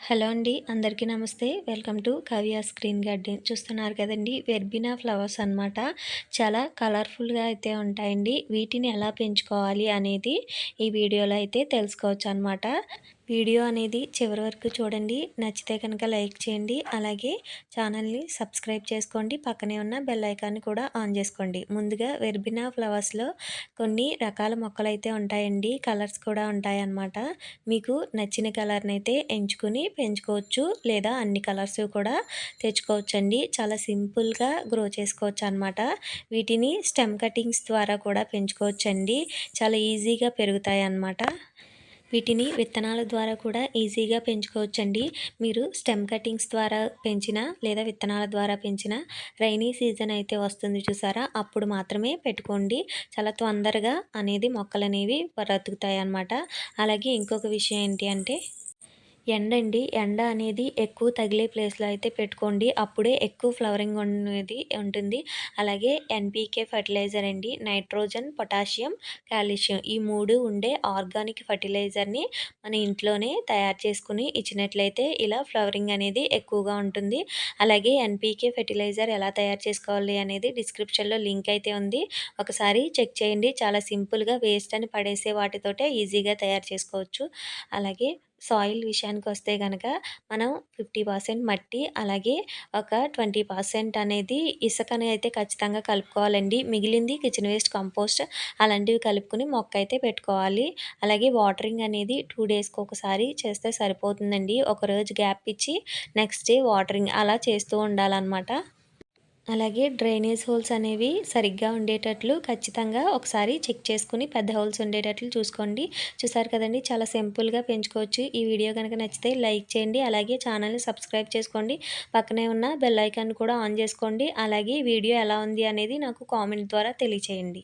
Hello అండి అందరికీ నమస్తే. Welcome to Kavi screen garden. చూస్తున్నారు కదండి వెర్బినా ఫ్లవర్స్ అన్నమాట. చాలా కలర్ఫుల్గా అయితే ఉంటాయండి. వీటిని ఎలా పెంచుకోవాలి అనేది ఈ వీడియోలో అయితే తెలుసుకోవచ్చు అనమాట వీడియో అనేది చివరి వరకు చూడండి. నచ్చితే కనుక లైక్ చేయండి. అలాగే ఛానల్ని సబ్స్క్రైబ్ చేసుకోండి. పక్కనే ఉన్న బెల్ ఐకాన్ని కూడా ఆన్ చేసుకోండి. ముందుగా వెర్బినా ఫ్లవర్స్లో కొన్ని రకాల మొక్కలు అయితే ఉంటాయండి. కలర్స్ కూడా ఉంటాయన్నమాట. మీకు నచ్చిన కలర్ని అయితే ఎంచుకుని పెంచుకోవచ్చు. లేదా అన్ని కలర్స్ కూడా తెచ్చుకోవచ్చండి. చాలా సింపుల్గా గ్రో చేసుకోవచ్చు అనమాట వీటిని స్టెమ్ కటింగ్స్ ద్వారా కూడా పెంచుకోవచ్చండి. చాలా ఈజీగా పెరుగుతాయి అన్నమాట వీటిని విత్తనాల ద్వారా కూడా ఈజీగా పెంచుకోవచ్చండి. మీరు స్టెమ్ కటింగ్స్ ద్వారా పెంచిన లేదా విత్తనాల ద్వారా పెంచిన రైనీ సీజన్ అయితే వస్తుంది చూసారా? అప్పుడు మాత్రమే పెట్టుకోండి. చాలా తొందరగా అనేది మొక్కలు అనేవి బ్రతుకుతాయి అన్నమాట అలాగే ఇంకొక విషయం ఏంటి అంటే ఎండండి. ఎండ అనేది ఎక్కువ తగిలే ప్లేస్లో అయితే పెట్టుకోండి. అప్పుడే ఎక్కువ ఫ్లవరింగ్ అనేది ఉంటుంది. అలాగే ఎన్పీకే ఫర్టిలైజర్ అండి. నైట్రోజన్ పొటాషియం కాల్షియం ఈ మూడు ఉండే ఆర్గానిక్ ఫర్టిలైజర్ని మన ఇంట్లోనే తయారు చేసుకుని ఇచ్చినట్లయితే ఇలా ఫ్లవరింగ్ అనేది ఎక్కువగా ఉంటుంది. అలాగే ఎన్పీకే ఫెర్టిలైజర్ ఎలా తయారు చేసుకోవాలి అనేది డిస్క్రిప్షన్లో లింక్ అయితే ఉంది. ఒకసారి చెక్ చేయండి. చాలా సింపుల్గా వేస్ట్ అని పడేసే వాటితోటే ఈజీగా తయారు చేసుకోవచ్చు. అలాగే సాయిల్ విషయానికి వస్తే కనుక మనం ఫిఫ్టీ పర్సెంట్ మట్టి అలాగే ఒక ట్వంటీ పర్సెంట్ అనేది ఇసుకని అయితే ఖచ్చితంగా కలుపుకోవాలండి. మిగిలింది కిచెన్ వేస్ట్ కంపోస్ట్ అలాంటివి కలుపుకొని మొక్క అయితే పెట్టుకోవాలి. అలాగే వాటరింగ్ అనేది టూ డేస్కి ఒకసారి చేస్తే సరిపోతుందండి. ఒకరోజు గ్యాప్ ఇచ్చి నెక్స్ట్ డే వాటరింగ్ అలా చేస్తూ ఉండాలన్నమాట. అలాగే డ్రైనేజ్ హోల్స్ అనేవి సరిగ్గా ఉండేటట్లు ఖచ్చితంగా ఒకసారి చెక్ చేసుకుని పెద్ద హోల్స్ ఉండేటట్లు చూసుకోండి. చూసారు కదండి? చాలా సింపుల్గా పెంచుకోవచ్చు. ఈ వీడియో కనుక నచ్చితే లైక్ చేయండి. అలాగే ఛానల్ని సబ్స్క్రైబ్ చేసుకోండి. పక్కనే ఉన్న బెల్ ఐకాన్ కూడా ఆన్ చేసుకోండి. అలాగే వీడియో ఎలా ఉంది అనేది నాకు కామెంట్ ద్వారా తెలియచేయండి.